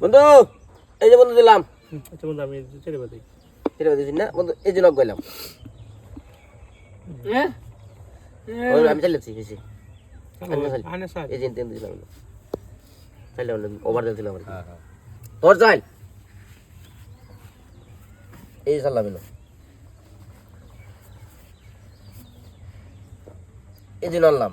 বন্ধু এই যে বন্ধু দিলাম। আচ্ছা বন্ধু আমি ছেড়ে বাদি দিছি না। বন্ধু এই যে গেলাম। ওই আমি চালিয়েছি বেশি এই যে ইন্টেন দিলাম। চাইলে ওভার দিলাম আর তোর চাই এই চালাবে না এই যে নামলাম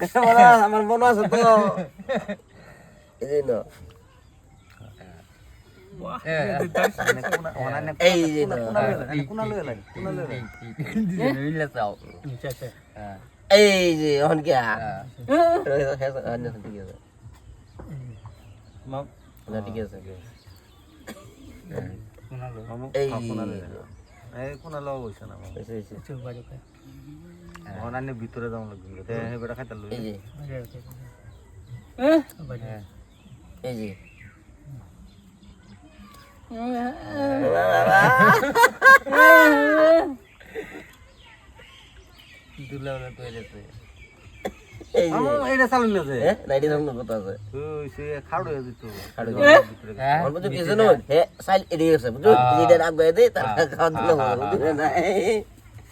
আমার মনে আছে তো। এই যে না এই যে না কোনা লয়ে লাগে কোনা লয়ে লাগে। এই যে অন কে ঠিক আছে এই কোনা লয়ে এই কোনা হইছে না মামু এই ভিতরে যাওয়া লাগবে। বেটা খাইতে লই। এই যে। এই যে। এই যে। মামু এইটা চালুন না যে। হ্যাঁ নাইটি ধরনের কথা আছে। ওই সে খাড়ো হয়ে? দিত খাড়ো ভিতরে আমার বুঝো কিছু নয়। হে সাইল এদিকে আছে বুঝো যেটা রাখ গায়ে দে তার খাওয়া দিলে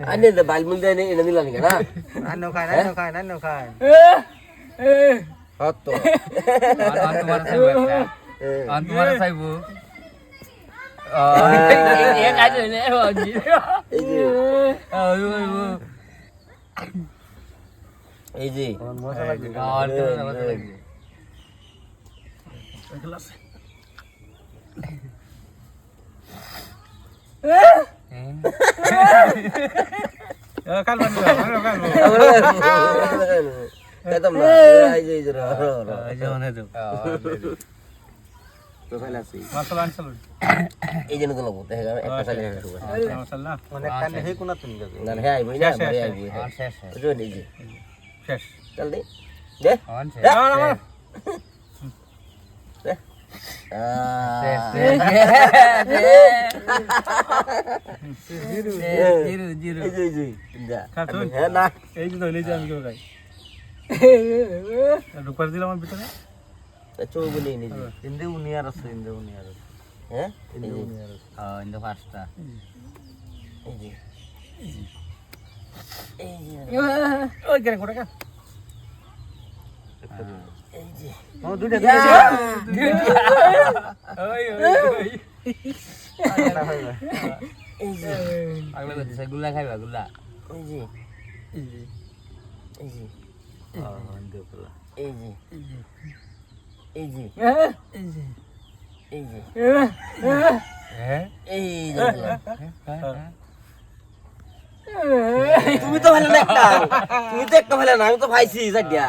শেষটা লালান নাই নো দেন না তার চাল নাই না এনুই দিলি না না চালে আনি চালু যাও চালু দাও মোবাইল বন্ধ আনে দে বাইল মুল দে এনে দিলা নি না আনো খায় আনো খায় আনো খায় হত তো এই যে এই যে মজা লাগবে কাল বান কাল কেতম না এই যে এই যে র র র তো সাইল আছে মাসালা আনি চালু এই জন্য তো লাগবো দেখা যাবে মানে শেষ চল দে দে। দে। হ্যাঁ ঢুকার দিলাম আমার ভিতরে চৌ বলি নি ইন্দে উনিয়ার আছে ইন্দে উনিয়ার আছে হ্যাঁ ইন্দে যে উনিয়ার আছে এই যে এই যে ওই কেন কোটা কা এই যে ও দুইটা ওই ওই ওই এই যে গুল্লা খাইবা গুল্লা এই যে এই যে এই যে এই যে এই যে এই যে তুমি তো ভালো না একটা তুমি তো একটা ভালো না আমি তো ভাইছি সাইডিয়া